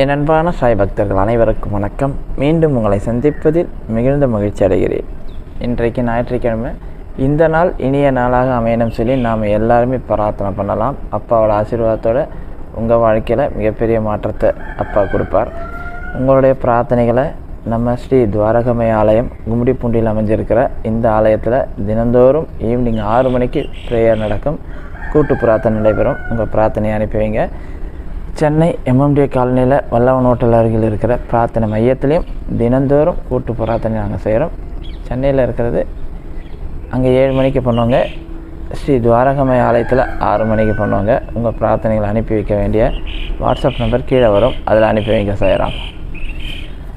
என் அன்பான சாய் பக்தர்கள் அனைவருக்கும் வணக்கம். மீண்டும் உங்களை சந்திப்பதில் மிகுந்த மகிழ்ச்சி அடைகிறேன். இன்றைக்கு ஞாயிற்றுக்கிழமை. இந்த நாள் இனிய நாளாக அமையணும் சொல்லி நாம் எல்லாருமே பிரார்த்தனை பண்ணலாம். அப்பாவோட ஆசீர்வாதத்தோடு உங்கள் வாழ்க்கையில் மிகப்பெரிய மாற்றத்தை அப்பா கொடுப்பார். உங்களுடைய பிரார்த்தனைகளை நம்ம ஸ்ரீ துவாரகமய ஆலயம் கும்மிடிப்பூண்டியில் அமைஞ்சிருக்கிற இந்த ஆலயத்தில் தினந்தோறும் ஈவினிங் ஆறு மணிக்கு ப்ரேயர் நடக்கும். கூட்டு பிரார்த்தனை நடைபெறும். உங்கள் பிரார்த்தனையை அனுப்பி வைங்க. சென்னை எம்எம்டி காலனியில் வல்லவன் ஹோட்டல் அருகில் இருக்கிற பிரார்த்தனை மையத்திலையும் தினந்தோறும் கூட்டு பிரார்த்தனை நாங்கள் செய்கிறோம் சென்னையில் இருக்கிறது அங்கே ஏழு மணிக்கு பண்ணுவாங்க. ஸ்ரீ துவாரகமய ஆலயத்தில் ஆறு மணிக்கு பண்ணுவாங்க. உங்கள் பிரார்த்தனைகளை அனுப்பி வைக்க வேண்டிய வாட்ஸ்அப் நம்பர் கீழே வரும். அதில் அனுப்பி வைக்க செய்கிறோம்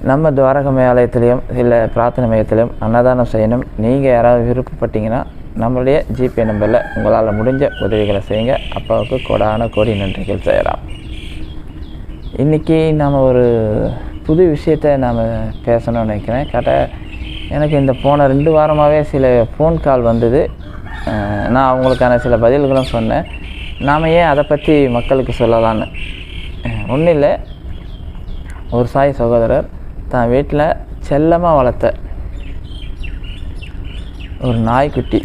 நம்ம துவாரகமய ஆலயத்திலையும் இல்லை பிரார்த்தனை மையத்திலையும் அன்னதானம் செய்யணும். நீங்கள் யாராவது விருப்பப்பட்டீங்கன்னா நம்மளுடைய ஜிபே நம்பரில் உங்களால் முடிஞ்ச உதவிகளை செய்யுங்க. அப்பாவுக்கு கொடான கோடி நன்றிகள் செய்கிறான் இன்றைக்கி நாம் ஒரு புது விஷயத்தை நாம் பேசணும்னு நினைக்கிறேன். கரெக்டாக எனக்கு இந்த போன ரெண்டு வாரமாகவே சில ஃபோன் கால் வந்தது. நான் அவங்களுக்கான சில பதில்களும் சொன்னேன். நாம் ஏன் அதை பற்றி மக்களுக்கு சொல்லலான்னு ஒன்றும் இல்லை. ஒரு சாய் சகோதரர் தான் வீட்டில் செல்லமாக வளர்த்த ஒரு நாய்க்குட்டி.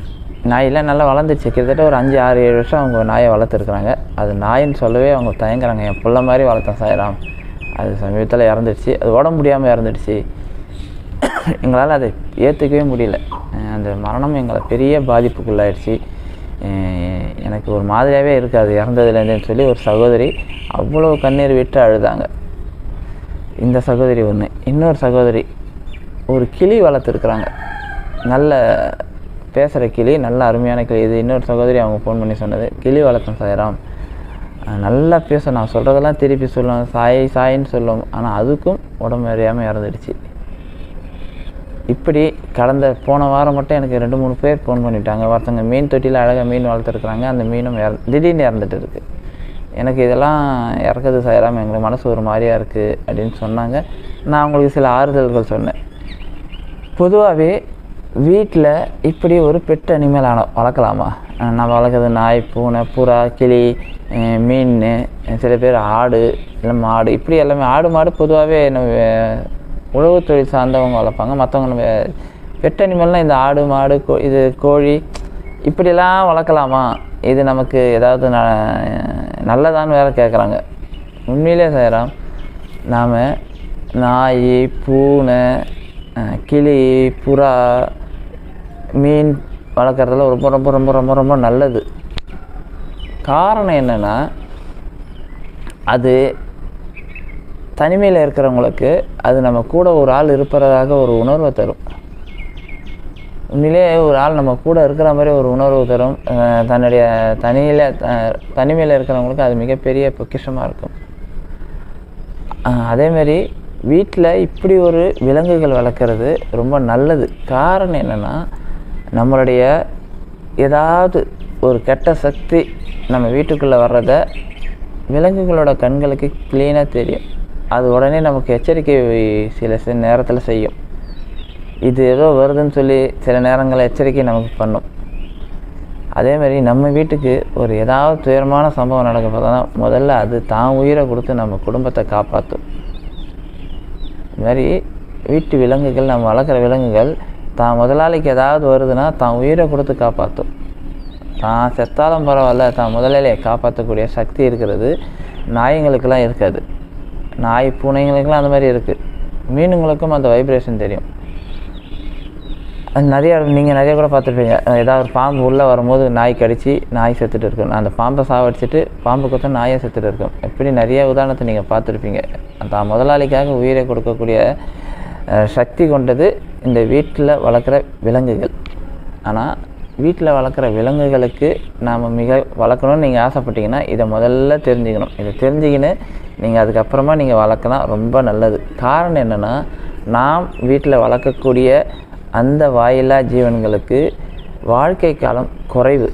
நாயெல்லாம் நல்லா வளர்ந்துச்சு. கிட்டத்தட்ட ஒரு அஞ்சு ஆறு ஏழு வருஷம் அவங்க நாயை வளர்த்துருக்குறாங்க. அது நாயின்னு சொல்லவே அவங்க தயங்குறாங்க. என் பிள்ளை மாதிரி வளர்த்தேன் சாயிராம். அது சமீபத்தில் இறந்துடுச்சு. அது உடம்பு முடியாமல் இறந்துடுச்சு. எங்களால் அதை ஏற்றுக்கவே முடியல. அந்த மரணம் எங்களை பெரிய பாதிப்புக்குள்ளாயிடுச்சு. எனக்கு ஒரு மாதிரியாகவே இருக்குது அது இறந்ததுலேருந்துன்னு சொல்லி ஒரு சகோதரி அவ்வளோ கண்ணீர் விட்டு அழுதாங்க. இந்த சகோதரி ஒன்று இன்னொரு சகோதரி ஒரு கிளி வளர்த்துருக்குறாங்க. நல்ல பேசுகிற கிளி நல்ல அருமையான கிளி. இது இன்னொரு சகோதரி அவங்க ஃபோன் பண்ணி சொன்னது. கிளி வளர்த்தோம் சாயராம். நல்லா பேசும் நான் சொல்கிறதெல்லாம் திருப்பி சொல்லுவேன். சாய் சாயின்னு சொல்லுவோம் ஆனால் அதுக்கும் உடம்பு அறியாமல் இறந்துடுச்சு. இப்படி கடந்த போன வாரம் மட்டும் எனக்கு ரெண்டு மூணு பேர் ஃபோன் பண்ணிட்டாங்க. ஒருத்தங்க மீன் தொட்டியில் அழகாக மீன் வளர்த்துருக்குறாங்க. அந்த மீனும் இற திடீர்னு இறந்துட்டு இருக்கு. எனக்கு இதெல்லாம் இறக்குது சாயிராம. எங்களுக்கு மனசு ஒரு மாதிரியாக இருக்குது அப்படின்னு சொன்னாங்க. நான் அவங்களுக்கு சில ஆறுதல்கள் சொன்னேன். பொதுவாகவே வீட்டில் இப்படி ஒரு பெட் அனிமல் வளர்க்கலாமா? நம்ம வளர்க்குறது நாய் பூனை புறா கிளி மீன் சில பேர் ஆடு இல்லை மாடு இப்படி எல்லாமே ஆடு மாடு பொதுவாகவே நம்ம உழவு தொழில் சார்ந்தவங்க வளர்ப்பாங்க. மற்றவங்க நம்ம பெட் அனிமல்னால் இந்த ஆடு மாடு கோ இது கோழி இப்படிலாம் வளர்க்கலாமா? இது நமக்கு ஏதாவது ந நல்லதான்னு வேறு கேட்குறாங்க உண்மையிலே செய்கிறோம் நாம் நாய் பூனை கிளி புறா மீன் வளர்க்குறதுல ரொம்ப ரொம்ப ரொம்ப ரொம்ப ரொம்ப நல்லது. காரணம் என்னென்னா அது தனிமையில் இருக்கிறவங்களுக்கு அது நம்ம கூட ஒரு ஆள் இருப்பதாக ஒரு உணர்வை தரும். உண்மையிலே ஒரு ஆள் நம்ம கூட இருக்கிற மாதிரி ஒரு உணர்வு தரும். தன்னுடைய தனியில் தனிமையில் இருக்கிறவங்களுக்கு அது மிகப்பெரிய பொக்கிஷமாக இருக்கும். அதேமாரி வீட்டில் இப்படி ஒரு விலங்குகள் வளர்க்குறது ரொம்ப நல்லது. காரணம் என்னென்னா நம்மளுடைய ஏதாவது ஒரு கெட்ட சக்தி நம்ம வீட்டுக்குள்ளே வர்றத விலங்குகளோட கண்களுக்கு க்ளீனாக தெரியும். அது உடனே நமக்கு எச்சரிக்கை சில சில நேரத்தில் செய்யும். இது ஏதோ வருதுன்னு சொல்லி சில நேரங்களில் எச்சரிக்கை நமக்கு பண்ணும். அதே மாதிரி நம்ம வீட்டுக்கு ஒரு ஏதாவது துயரமான சம்பவம் நடக்க பார்த்தோன்னா முதல்ல அது தான் உயிரை கொடுத்து நம்ம குடும்பத்தை காப்பாற்றும் இது மாதிரி வீட்டு விலங்குகள் நம்ம வளர்க்குற விலங்குகள் தான் முதலாளிக்கு ஏதாவது வருதுன்னா தான் உயிரை கொடுத்து காப்பாற்றும். தான் செத்தாலும் பரவாயில்ல தான் முதலாளியை காப்பாற்றக்கூடிய சக்தி இருக்கிறது. நாய்ங்களுக்கெல்லாம் இருக்காது. நாய் பூனைங்களுக்கெல்லாம் அந்த மாதிரி இருக்குது மீனுங்களுக்கும் அந்த வைப்ரேஷன் தெரியும். அது நிறைய நீங்கள் நிறைய கூட பார்த்துருப்பீங்க. ஏதாவது ஒரு பாம்பு உள்ளே வரும்போது நாய் கடிச்சு நாய் செத்துட்டு இருக்கும். அந்த பாம்பை சாவடிச்சிட்டு பாம்பு கொத்த நாயை செத்துட்டு இருக்கும். எப்படி நிறைய உதாரணத்தை நீங்கள் பார்த்துருப்பீங்க. அந்த முதலாளிக்காக உயிரை கொடுக்கக்கூடிய சக்தி கொண்டது இந்த வீட்டில் வளர்க்குற விலங்குகள். ஆனால் வீட்டில் வளர்க்குற விலங்குகளுக்கு நாம் மிக வளர்க்கணும்னு நீங்கள் ஆசைப்பட்டீங்கன்னா இதை முதல்ல தெரிஞ்சுக்கணும். இதை தெரிஞ்சுக்கின்னு நீங்கள் அதுக்கப்புறமா நீங்கள் வளர்க்கலாம் ரொம்ப நல்லது. காரணம் என்னென்னா நாம் வீட்டில் வளர்க்கக்கூடிய அந்த வாயில்லா ஜீவன்களுக்கு வாழ்க்கை காலம் குறைவு.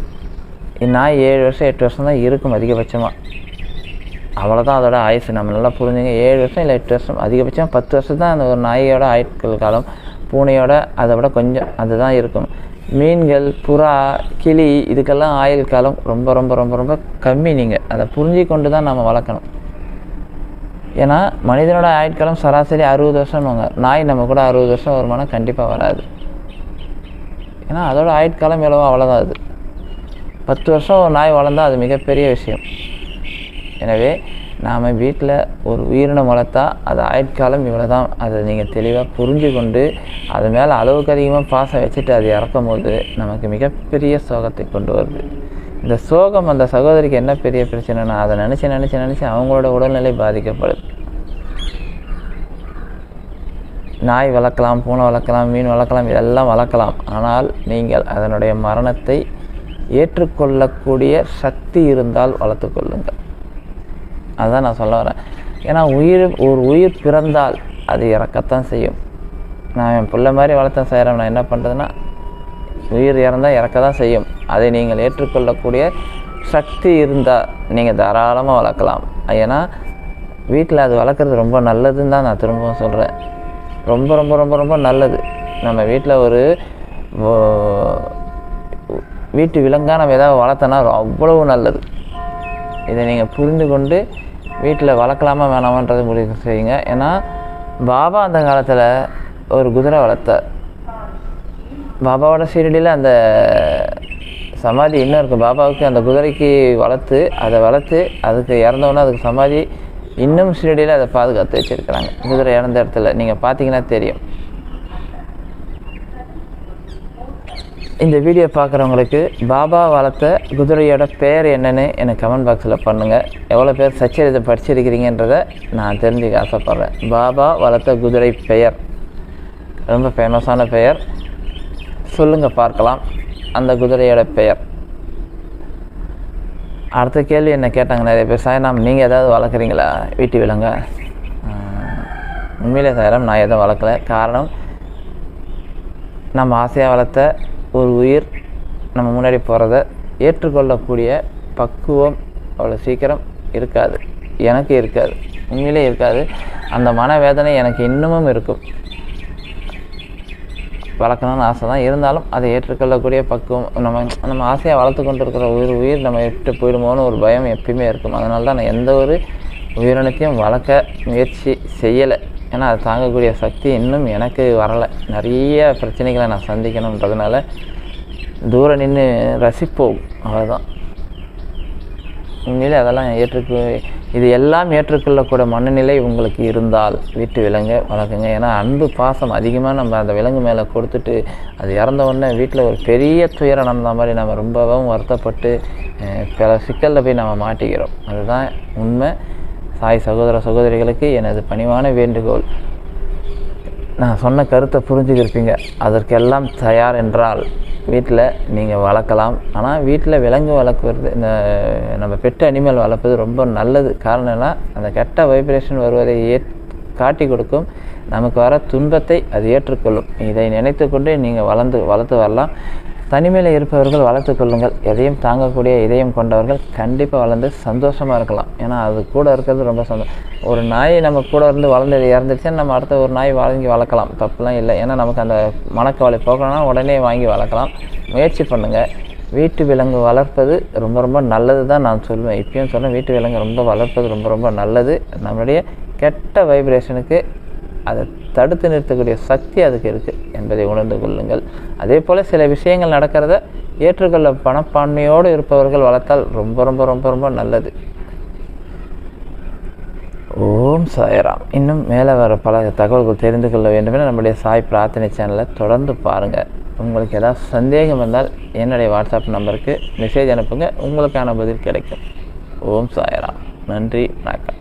நான் ஏழு வருஷம் எட்டு வருஷம் தான் இருக்கும் அதிகபட்சமாக அவ்வளோதான் அதோட ஆயுசு. நம்ம நல்லா புரிஞ்சுங்க ஏழு வருஷம் இல்லை எட்டு வருஷம் அதிகபட்சம் பத்து வருஷம் தான் அந்த ஒரு நாயோட ஆயுட்கள் காலம் பூனையோட அதை விட கொஞ்சம் அதுதான் இருக்கும். மீன்கள் புறா கிளி இதுக்கெல்லாம் ஆயுள் காலம் ரொம்ப ரொம்ப ரொம்ப ரொம்ப கம்மி நீங்கள் அதை புரிஞ்சு கொண்டு தான் நம்ம வளர்க்கணும். ஏன்னா மனிதனோட ஆயுட்காலம் சராசரி அறுபது வருஷம்னுவாங்க. நாய் நம்ம கூட அறுபது வருஷம் வருமானா கண்டிப்பாக வராது. ஏன்னா அதோட ஆயுட்காலம் எவ்வளவோ அவ்வளோதான் அது. பத்து வருஷம் ஒரு நாய் வளர்ந்தால் அது மிகப்பெரிய விஷயம். எனவே நாம் வீட்டில் ஒரு உயிரினம் வளர்த்தா அது ஆயுட்காலம் இவ்வளோ தான் அதை நீங்கள் தெளிவாக புரிஞ்சு கொண்டு அது மேலே அளவுக்கு அதிகமாக பாசம் வச்சுட்டு அது இறக்கும் போது நமக்கு மிகப்பெரிய சோகத்தை கொண்டு வருது. இந்த சோகம் அந்த சகோதரிக்கு என்ன பெரிய பிரச்சனைனா அதை நினச்சி நினச்சி நினச்சி அவங்களோட உடல்நிலை பாதிக்கப்படுது. நாய் வளர்க்கலாம் பூனை வளர்க்கலாம் மீன் வளர்க்கலாம் இதெல்லாம் வளர்க்கலாம். ஆனால் நீங்கள் அதனுடைய மரணத்தை ஏற்றுக்கொள்ளக்கூடிய சக்தி இருந்தால் வளர்த்து கொள்ளுங்கள். அதுதான் நான் சொல்ல வரேன். ஏன்னா உயிர் ஒரு உயிர் பிறந்தால் அது இறக்கத்தான் செய்யும். நான் என் பிள்ளை மாதிரி வளர்த்தேன் செய்கிறேன் நான் என்ன பண்ணுறதுன்னா உயிர் இறந்தால் இறக்க தான் செய்யும். அதை நீங்கள் ஏற்றுக்கொள்ளக்கூடிய சக்தி இருந்தால் நீங்கள் தாராளமாக வளர்க்கலாம். ஏன்னா வீட்டில் அது வளர்க்குறது ரொம்ப நல்லதுன்னு தான் நான் திரும்பவும் சொல்கிறேன் ரொம்ப ரொம்ப ரொம்ப ரொம்ப நல்லது. நம்ம வீட்டில் ஒரு வீட்டு விலங்காக நம்ம ஏதாவது வளர்த்தோன்னா அவ்வளவு நல்லது. இதை நீங்கள் புரிந்து கொண்டு வீட்டில் வளர்க்கலாமா வேணாமான்றது முடிவு செய்யுங்க. ஏன்னா பாபா அந்த காலத்தில் ஒரு குதிரை வளர்த்தார். பாபாவோட சீரடியில் அந்த சமாதி இன்னும் இருக்குது பாபாவுக்கு அந்த குதிரைக்கு வளர்த்து அதை வளர்த்து அதுக்கு இறந்தவொன்னே அதுக்கு சமாதி இன்னும் சீரடியில் அதை பாதுகாத்து வச்சுருக்கிறாங்க. குதிரை இறந்த இடத்துல. நீங்கள் பார்த்தீங்கன்னா தெரியும். இந்த வீடியோ பார்க்குறவங்களுக்கு பாபா வளர்த்த குதிரையோட பெயர் என்னன்னு எனக்கு கமெண்ட் பாக்ஸில் பண்ணுங்கள் எவ்வளோ பேர் சச்சரிதை படிச்சிருக்கிறீங்கன்றதை நான் தெரிஞ்சுக்க ஆசைப்பட்றேன். பாபா வளர்த்த குதிரை பெயர். ரொம்ப ஃபேமஸான பெயர். சொல்லுங்கள் பார்க்கலாம். அந்த குதிரையோட பெயர். அடுத்த கேள்வி என்ன கேட்டாங்க நிறைய பேர். சாயராம் நீங்கள் ஏதாவது வளர்க்குறீங்களா? வீட்டு விலங்க? உண்மையிலே சாயராம் நான் எதுவும் வளர்க்கல. காரணம் நம்ம ஆசையாக வளர்த்த ஒரு உயிர் நம்ம முன்னாடி போகிறத ஏற்றுக்கொள்ளக்கூடிய பக்குவம் அவ்வளோ சீக்கிரம் இருக்காது. எனக்கு இருக்காது. உண்மையிலே இருக்காது. அந்த மனவேதனை எனக்கு இன்னமும் இருக்கும். வளர்க்கணும்னு ஆசை தான் இருந்தாலும் அதை ஏற்றுக்கொள்ளக்கூடிய பக்குவம் நம்ம நம்ம ஆசையாக வளர்த்து கொண்டு இருக்கிற உயிர் உயிர் நம்ம விட்டு போயிடுமோன்னு ஒரு பயம் எப்பயுமே இருக்கும். அதனால தான் நான் எந்த ஒரு உயிரினத்தையும் வளர்க்க முயற்சி செய்யலை. ஏன்னா அது தாங்கக்கூடிய சக்தி இன்னும் எனக்கு வரலை. நிறைய பிரச்சனைகளை நான் சந்திக்கணுன்றதுனால தூரம் நின்று ரசிப்போம். அவ்வளோதான் உண்மையிலே அதெல்லாம் ஏற்றுக்கு இது எல்லாம் ஏற்றுக்கொள்ளக்கூட மனநிலை உங்களுக்கு இருந்தால் வீட்டு விலங்கை வளர்க்குங்க. ஏன்னா அன்பு பாசம் அதிகமாக நம்ம அந்த விலங்கு மேலே கொடுத்துட்டு அது இறந்த உடனே வீட்டில் ஒரு பெரிய துயரம் நடந்த மாதிரி நம்ம ரொம்பவும் வருத்தப்பட்டு பல சிக்கலில் போய் நம்ம மாட்டிக்கிறோம். அதுதான் உண்மை. சாய் சகோதர சகோதரிகளுக்கு எனது பணிவான வேண்டுகோள். நான் சொன்ன கருத்தை புரிஞ்சுக்கிருப்பீங்க. அதற்கெல்லாம் தயார் என்றால் வீட்டில் நீங்கள் வளர்க்கலாம். ஆனால் வீட்டில் விலங்கு வளர்க்குறது இந்த நம்ம பெட்டு அனிமல் வளர்ப்பது ரொம்ப நல்லது. காரணம் என்ன? அந்த கெட்ட வைப்ரேஷன் வருவதை ஏ காட்டி கொடுக்கும். நமக்கு வர துன்பத்தை அது ஏற்றுக்கொள்ளும். இதை நினைத்து கொண்டு நீங்கள் வளர்ந்து வளர்த்து வரலாம். தனிமையில் இருப்பவர்கள் வளர்த்து கொள்ளுங்கள். எதையும் தாங்கக்கூடிய இதயம் கொண்டவர்கள் கண்டிப்பாக வளர்ந்து சந்தோஷமாக இருக்கலாம். ஏன்னா அது கூட இருக்கிறது ரொம்ப சந்தோஷம் ஒரு நாய் நம்ம கூட இருந்து வளர்ந்து இறந்துருச்சுன்னா நம்ம அடுத்த ஒரு நாய் வாங்கி வளர்க்கலாம். தப்புலாம் இல்லை. ஏன்னா நமக்கு அந்த மனக்கவலை போகணும்னா உடனே வாங்கி வளர்க்கலாம். முயற்சி பண்ணுங்கள் வீட்டு விலங்கு வளர்ப்பது ரொம்ப ரொம்ப நல்லது தான் நான் சொல்லுவேன். இப்பயும் சொன்னேன் வீட்டு விலங்கு ரொம்ப வளர்ப்பது ரொம்ப ரொம்ப நல்லது. நம்மளுடைய கெட்ட வைப்ரேஷனுக்கு அதை தடுத்து நிறுத்தக்கூடிய சக்தி அதுக்கு இருக்குது என்பதை உணர்ந்து கொள்ளுங்கள். அதே போல் சில விஷயங்கள் நடக்கிறத ஏற்றுக்கொள்ள பணப்பான்மையோடு இருப்பவர்கள் வளர்த்தால் ரொம்ப ரொம்ப ரொம்ப ரொம்ப நல்லது. ஓம் சாயராம். இன்னும் மேலே வர பல தகவல்கள் தெரிந்து கொள்ள வேண்டுமென நம்முடைய சாய் பிரார்த்தனை சேனலை தொடர்ந்து பாருங்கள் உங்களுக்கு ஏதாவது சந்தேகம் வந்தால் என்னுடைய வாட்ஸ்அப் நம்பருக்கு மெசேஜ் அனுப்புங்க. உங்களுக்கான பதில் கிடைக்கும். ஓம் சாயராம். நன்றி. வணக்கம்.